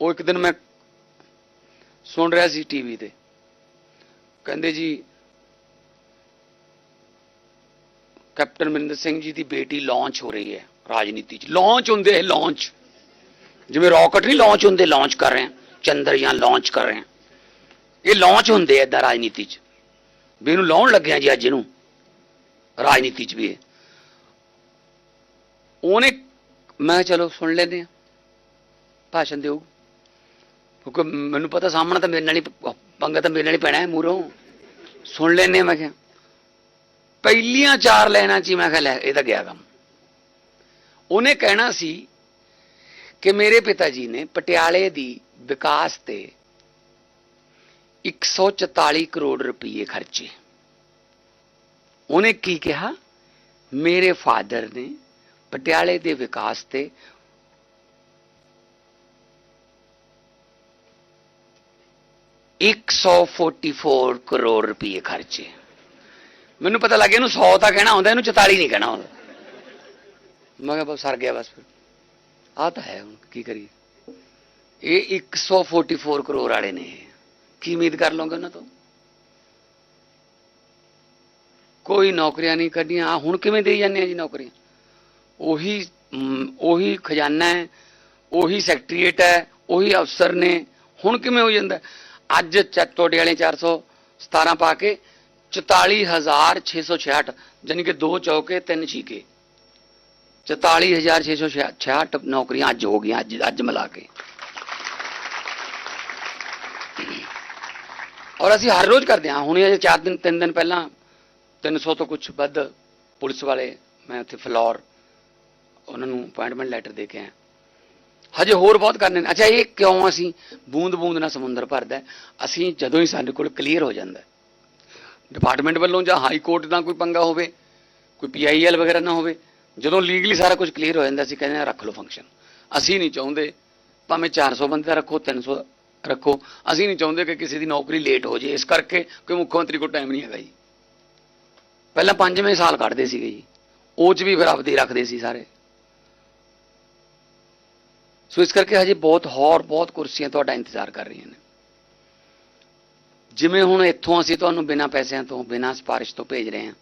ਉਹ ਇੱਕ ਦਿਨ ਮੈਂ ਸੁਣ ਰਿਹਾ ਸੀ ਟੀਵੀ ਤੇ। ਕਹਿੰਦੇ ਜੀ, ਕੈਪਟਨ ਮਨਿੰਦਰ ਸਿੰਘ ਜੀ ਦੀ ਬੇਟੀ ਲਾਂਚ ਹੋ ਰਹੀ ਹੈ, ਰਾਜਨੀਤੀ 'ਚ। ਲਾਂਚ ਹੁੰਦੇ ਹੈ ਲਾਂਚ ਜਿਵੇਂ ਰਾਕਟ ਨਹੀਂ ਲਾਂਚ ਹੁੰਦੇ ਲਾਂਚ ਕਰ ਰਹੇ ਹਾਂ ਚੰਦਰਯਾਨ ਲਾਂਚ ਕਰ ਰਹੇ ਹਾਂ ਇਹ ਲਾਂਚ ਹੁੰਦੇ ਐ ਇਦਾਂ ਰਾਜਨੀਤੀ 'ਚ। ਵੀ ਇਹਨੂੰ ਲਾਉਣ ਲੱਗਿਆ ਜੀ ਅੱਜ ਇਹਨੂੰ, ਰਾਜਨੀਤੀ 'ਚ ਵੀ ਇਹ। ਉਹਨੇ, ਮੈਂ ਚਲੋ ਸੁਣ ਲੈਂਦੇ ਆ। ਭਾਸ਼ਣ ਦਿਓ। ਕਿਉਂਕਿ ਮੈਨੂੰ ਪਤਾ ਸਾਹਮਣਾ ਤਾਂ ਮੇਰੇ ਨਾਲ ਹੀ ਪੰਗਾ ਤਾਂ ਮੇਰੇ ਨਾਲ ਹੀ ਪੈਣਾ ਹੈ ਮੂਰੋਂ। ਸੁਣ ਲੈਂਦੇ ਮੈਂ ਕਿਹਾ, ਪਹਿਲੀਆਂ ਚਾਰ ਲੈਣਾ ਚ ਮੈਂ ਕਿਹਾ, ਲੈ, ਇਹ ਤਾਂ ਗਿਆ ਕੰਮ। ਉਹਨੇ ਕਹਿਣਾ ਸੀ ਕਿ ਮੇਰੇ ਪਿਤਾ ਜੀ ਨੇ ਪਟਿਆਲੇ ਦੀ ਵਿਕਾਸ ਤੇ 144 ਕਰੋੜ ਰੁਪਏ ਖਰਚੇ। ਉਹਨੇ ਕੀ ਕਿਹਾ? ਮੇਰੇ ਫਾਦਰ ਨੇ ਪਟਿਆਲੇ ਦੇ ਵਿਕਾਸ ਤੇ ਇੱਕ ਸੌ 144 ਕਰੋੜ ਰੁਪਏ ਖਰਚੇ। ਮੈਨੂੰ ਪਤਾ ਲੱਗ ਗਿਆ ਇਹਨੂੰ 100 ਤਾਂ ਕਹਿਣਾ ਹੁੰਦਾ, ਇਹਨੂੰ 44 ਨਹੀਂ ਕਹਿਣਾ ਹੁੰਦਾ। ਮੈਂ ਕਿਹਾ ਬਸ ਸਰ ਗਿਆ ਬਸ ਫਿਰ। ਆ ਤਾਂ ਹੈ ਹੁਣ, ਕੀ ਕਰੀਏ? ਇਹ 144 ਕਰੋੜ ਵਾਲੇ ਨੇ। ਕੀ ਉਮੀਦ ਕਰ ਲਓਗੇ ਉਹਨਾਂ ਤੋਂ? ਕੋਈ ਨੌਕਰੀਆਂ ਨਹੀਂ ਕੱਢੀਆਂ। ਆਹ ਹੁਣ ਕਿਵੇਂ ਦੇਈ ਜਾਂਦੇ ਆ ਜੀ ਨੌਕਰੀਆਂ? ਉਹੀ ਉਹੀ ਖਜ਼ਾਨਾ ਹੈ, ਉਹੀ ਸੈਕਟਰੀਏਟ ਹੈ, ਉਹੀ ਅਫਸਰ ਨੇ। ਹੁਣ ਕਿਵੇਂ ਹੋ ਜਾਂਦਾ? ਅੱਜ ਚ- ਤੁਹਾਡੇ ਵਾਲੇ 417 ਪਾ ਕੇ 44666 ਯਾਨੀ ਕਿ ਦੋ ਚੌਕੇ, ਤਿੰਨ ਛੀਕੇ। 44666 ਨੌਕਰੀਆਂ ਅੱਜ ਹੋ ਗਈਆਂ, ਅੱਜ ਅੱਜ ਮਿਲਾ ਕੇ। ਔਰ ਅਸੀਂ ਹਰ ਰੋਜ਼ ਕਰਦੇ ਹਾਂ। ਹੁਣੇ ਅਜੇ 4 ਦਿਨ 3 ਦਿਨ ਪਹਿਲਾਂ 300 ਤੋਂ ਕੁਝ ਵੱਧ ਪੁਲਿਸ ਵਾਲੇ, ਮੈਂ ਉੱਥੇ ਫਲੋਰ, ਉਹਨਾਂ ਨੂੰ ਅਪਾਇੰਟਮੈਂਟ ਲੈਟਰ ਦੇ ਕੇ ਆਇਆ। ਹਜੇ ਹੋਰ ਬਹੁਤ ਕਰਨੇ ਨੇ। ਅੱਛਾ, ਇਹ ਕਿਉਂ ਅਸੀਂ ਬੂੰਦ ਬੂੰਦ ਨਾਲ ਸਮੁੰਦਰ ਭਰਦਾ ਅਸੀਂ ਜਦੋਂ ਹੀ ਸਾਡੇ ਕੋਲ ਕਲੀਅਰ ਹੋ ਜਾਂਦਾ ਡਿਪਾਰਟਮੈਂਟ ਵੱਲੋਂ ਜਾਂ ਹਾਈ ਕੋਰਟ ਦਾ ਕੋਈ ਪੰਗਾ ਹੋਵੇ, ਕੋਈ ਪੀਆਈਐਲ ਵਗੈਰਾ ਨਾ ਹੋਵੇ, ਜਦੋਂ ਲੀਗਲੀ ਸਾਰਾ ਕੁਝ ਕਲੀਅਰ ਹੋ ਜਾਂਦਾ, ਅਸੀਂ ਕਹਿੰਦੇ ਹਾਂ ਰੱਖ ਲਓ ਫੰਕਸ਼ਨ ਅਸੀਂ ਨਹੀਂ ਚਾਹੁੰਦੇ ਭਾਵੇਂ 400 ਬੰਦੇ ਦਾ ਰੱਖੋ 300 ਰੱਖੋ। ਅਸੀਂ ਨਹੀਂ ਚਾਹੁੰਦੇ ਕਿ ਕਿਸੇ ਦੀ ਨੌਕਰੀ ਲੇਟ ਹੋ ਜੇ ਇਸ ਕਰਕੇ ਕੋਈ ਮੁੱਖ ਮੰਤਰੀ ਕੋਲ ਟਾਈਮ ਨਹੀਂ ਹੈਗਾ ਜੀ। ਪਹਿਲਾਂ ਪੰਜਵੇਂ ਸਾਲ ਕੱਢਦੇ ਸੀਗੇ ਜੀ। ਉਹ ਚ ਵੀ ਫਿਰ ਆਪਦੇ ਰੱਖਦੇ ਸੀ ਸਾਰੇ। ਸੋ ਇਸ ਕਰਕੇ ਹਜੇ ਬਹੁਤ ਹੋਰ, ਬਹੁਤ ਕੁਰਸੀਆਂ ਤੁਹਾਡਾ ਇੰਤਜ਼ਾਰ ਕਰ ਰਹੀਆਂ ਨੇ। ਜਿਵੇਂ ਹੁਣ ਇੱਥੋਂ ਅਸੀਂ ਤੁਹਾਨੂੰ ਬਿਨਾਂ ਪੈਸਿਆਂ ਤੋਂ, ਬਿਨਾਂ ਸਿਫਾਰਿਸ਼ ਤੋਂ ਭੇਜ ਰਹੇ ਹਾਂ,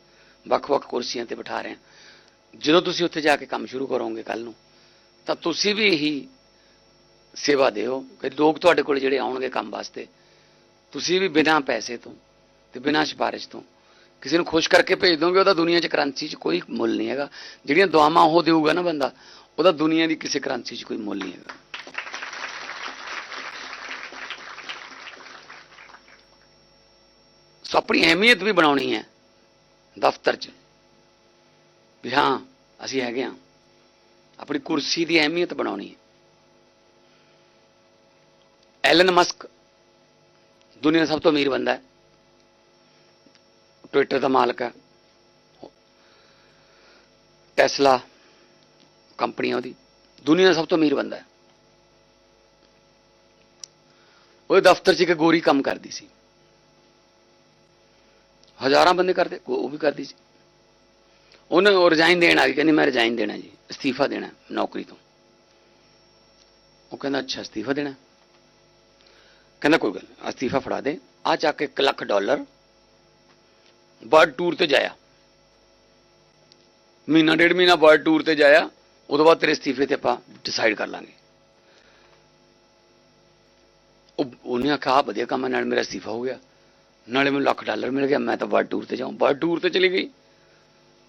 ਵੱਖ-ਵੱਖ ਕੁਰਸੀਆਂ ਤੇ ਬਿਠਾ ਰਹੇ ਹਾਂ। ਜਦੋਂ ਤੁਸੀਂ ਉੱਥੇ ਜਾ ਕੇ ਕੰਮ ਸ਼ੁਰੂ ਕਰੋਗੇ ਕੱਲ ਨੂੰ, ਤਾਂ ਤੁਸੀਂ ਵੀ ਇਹੀ ਸੇਵਾ ਦਿਓ ਕਿ ਲੋਕ ਤੁਹਾਡੇ ਕੋਲ ਜਿਹੜੇ ਆਉਣਗੇ ਕੰਮ ਵਾਸਤੇ, ਤੁਸੀਂ ਵੀ ਬਿਨਾਂ ਪੈਸੇ ਤੋਂ ਤੇ ਬਿਨਾਂ ਸਿਫਾਰਿਸ਼ ਤੋਂ ਕਿਸੇ ਨੂੰ ਖੁਸ਼ ਕਰਕੇ ਭੇਜ ਦੋਗੇ, ਉਹਦਾ ਦੁਨੀਆ 'ਚ ਕਰੰਸੀ 'ਚ ਕੋਈ ਮੁੱਲ ਨਹੀਂ ਹੈਗਾ। ਜਿਹੜੀਆਂ ਦੁਆਵਾਂ ਉਹ ਦੇਊਗਾ ਨਾ ਬੰਦਾ, ਉਹਦਾ ਦੁਨੀਆ ਦੀ ਕਿਸੇ ਕਰੰਸੀ 'ਚ ਕੋਈ ਮੁੱਲ ਨਹੀਂ ਹੈਗਾ। ਸੋ ਆਪਣੀ ਅਹਿਮੀਅਤ ਵੀ ਬਣਾਉਣੀ ਹੈ ਦਫ਼ਤਰ 'ਚ। ਵੀ ਹਾਂ, ਅਸੀਂ ਹੈਗੇ ਹਾਂ। ਆਪਣੀ ਕੁਰਸੀ ਦੀ ਅਹਿਮੀਅਤ ਬਣਾਉਣੀ ਹੈ। ਐਲਨ ਮਸਕ ਦੁਨੀਆ ਦਾ ਸਭ ਤੋਂ ਅਮੀਰ ਬੰਦਾ ਹੈ। ਟਵਿੱਟਰ ਦਾ ਮਾਲਕ ਹੈ। ਟੈਸਲਾ ਕੰਪਨੀ ਆ ਉਹਦੀ। ਦੁਨੀਆ ਦਾ ਸਭ ਤੋਂ ਅਮੀਰ ਬੰਦਾ ਹੈ। ਉਹ ਦਫ਼ਤਰ 'ਚ ਇੱਕ ਗੋਰੀ ਕੰਮ ਕਰਦੀ ਸੀ। ਹਜ਼ਾਰਾਂ ਬੰਦੇ ਕਰਦੇ ਉਹ ਵੀ ਕਰਦੀ ਸੀ। ਉਹਨੇ ਉਹ ਰਿਜ਼ਾਈਨ ਦੇਣ ਆ ਗਈ ਕਹਿੰਦੀ ਮੈਂ ਰਿਜ਼ਾਈਨ ਦੇਣਾ ਜੀ ਅਸਤੀਫਾ ਦੇਣਾ ਨੌਕਰੀ ਤੋਂ। ਉਹ ਕਹਿੰਦਾ ਅੱਛਾ ਅਸਤੀਫਾ ਦੇਣਾ। ਕਹਿੰਦਾ ਕੋਈ ਗੱਲ ਨਹੀਂ, ਅਸਤੀਫਾ ਫੜਾ ਦੇ। ਆ ਚੱਕ ਕੇ 1 ਲੱਖ ਡਾਲਰ ਵਰਲਡ ਟੂਰ ਤੇ ਜਾਇਆ। ਮਹੀਨਾ ਡੇਢ ਮਹੀਨਾ ਵਰਲਡ ਟੂਰ ਤੇ ਜਾਇਆ ਉਦੋਂ ਬਾਅਦ ਤੇਰੇ ਅਸਤੀਫੇ ਤੇ ਆਪਾਂ ਡਿਸਾਈਡ ਕਰ ਲਾਂਗੇ। ਉਹ ਉਹਨੇ ਆਖਿਆ ਆਹ ਵਧੀਆ ਕੰਮ ਹੈ, ਨਾਲ ਮੇਰਾ ਅਸਤੀਫਾ ਹੋ ਗਿਆ। ਨਾਲੇ ਮੈਨੂੰ ਲੱਖ ਡਾਲਰ ਮਿਲ ਗਿਆ ਮੈਂ ਤਾਂ ਵਰਲਡ ਟੂਰ ਤੇ ਜਾਉਂ ਵਰਲਡ ਟੂਰ ਤੇ ਚਲੀ ਗਈ।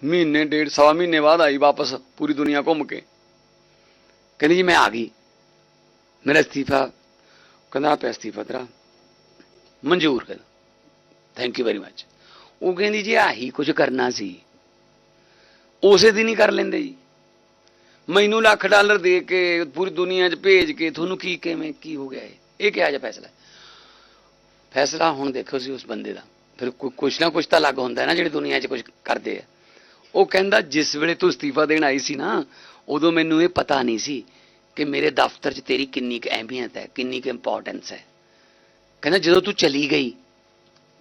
ਮਹੀਨੇ ਡੇਢ ਸਵਾ ਮਹੀਨੇ ਬਾਅਦ ਆਈ ਵਾਪਸ ਪੂਰੀ ਦੁਨੀਆ ਘੁੰਮ ਕੇ। ਕਹਿੰਦੀ ਜੀ ਮੈਂ ਆ ਗਈ। ਮੇਰਾ ਅਸਤੀਫਾ ਕਹਿੰਦਾ ਪਿਆ ਅਸਤੀਫਾ ਤੇਰਾ। ਮਨਜ਼ੂਰ ਕਹਿੰਦਾ ਥੈਂਕ ਯੂ ਵੈਰੀ ਮੱਚ ਉਹ ਕਹਿੰਦੀ ਜੀ ਆਹੀ ਕੁਝ ਕਰਨਾ ਸੀ। ਉਸੇ ਦਿਨ ਹੀ ਕਰ ਲੈਂਦੇ ਜੀ। ਮੈਨੂੰ ਲੱਖ ਡਾਲਰ ਦੇ ਕੇ ਪੂਰੀ ਦੁਨੀਆ 'ਚ ਭੇਜ ਕੇ ਤੁਹਾਨੂੰ ਕੀ ਕਿਵੇਂ ਕੀ ਹੋ ਗਿਆ ਇਹ? ਇਹ ਕਿਹਾ ਜਾ ਫੈਸਲਾ। ਫੈਸਲਾ ਹੁਣ ਦੇਖੋ ਸੀ ਉਸ ਬੰਦੇ ਦਾ। ਫਿਰ ਕੁਛ ਨਾ ਕੁਛ ਤਾਂ ਲੱਗ ਹੁੰਦਾ ਨਾ ਜਿਹੜੇ ਦੁਨੀਆ 'ਚ ਕੁਝ ਕਰਦੇ ਆ। ਉਹ ਕਹਿੰਦਾ ਜਿਸ ਵੇਲੇ ਤੂੰ ਅਸਤੀਫਾ ਦੇਣ ਆਈ ਸੀ ਨਾ, ਉਦੋਂ ਮੈਨੂੰ ਇਹ ਪਤਾ ਨਹੀਂ ਸੀ ਕਿ ਮੇਰੇ ਦਫ਼ਤਰ 'ਚ ਤੇਰੀ ਕਿੰਨੀ ਕੁ ਅਹਿਮੀਅਤ ਹੈ, ਕਿੰਨੀ ਕੁ ਇੰਪੋਰਟੈਂਸ ਹੈ। ਕਹਿੰਦਾ ਜਦੋਂ ਤੂੰ ਚਲੀ ਗਈ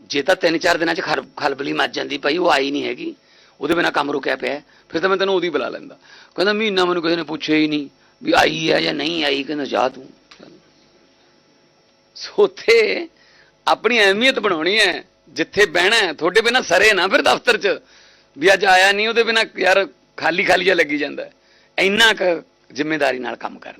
ਜੇ ਤਾਂ ਤਿੰਨ ਚਾਰ ਦਿਨਾਂ 'ਚ ਖਲਬਲੀ ਮੱਚ ਜਾਂਦੀ ਭਾਈ, ਉਹ ਆਈ ਨਹੀਂ ਹੈਗੀ। ਉਹਦੇ ਬਿਨਾ ਕੰਮ ਰੁਕਿਆ ਪਿਆ ਫਿਰ ਤਾਂ ਮੈਂ ਤੈਨੂੰ ਉਹਦੀ ਬੁਲਾ ਲੈਂਦਾ। ਕਹਿੰਦਾ, ਮਹੀਨਾ ਮੈਨੂੰ ਕਿਸੇ ਨੇ ਪੁੱਛਿਆ ਹੀ ਨਹੀਂ ਵੀ ਆਈ ਹੈ ਜਾਂ ਨਹੀਂ ਆਈ, ਕਹਿੰਦਾ, ਜਾ ਤੂੰ। ਸੋ ਉੱਥੇ ਆਪਣੀ ਅਹਿਮੀਅਤ ਬਣਾਉਣੀ ਹੈ, ਜਿੱਥੇ ਬਹਿਣਾ ਹੈ। ਤੁਹਾਡੇ ਬਿਨਾ ਸਰੇ ਨਾ ਫਿਰ ਦਫ਼ਤਰ 'ਚ। ਵੀ ਅੱਜ ਆਇਆ ਨਹੀਂ, ਉਹਦੇ ਬਿਨਾ ਯਾਰ ਖਾਲੀ ਖਾਲੀ ਜਿਹਾ ਲੱਗੀ ਜਾਂਦਾ ਇੰਨਾ ਕੁ ਜ਼ਿੰਮੇਵਾਰੀ ਨਾਲ ਕੰਮ ਕਰਨਾ।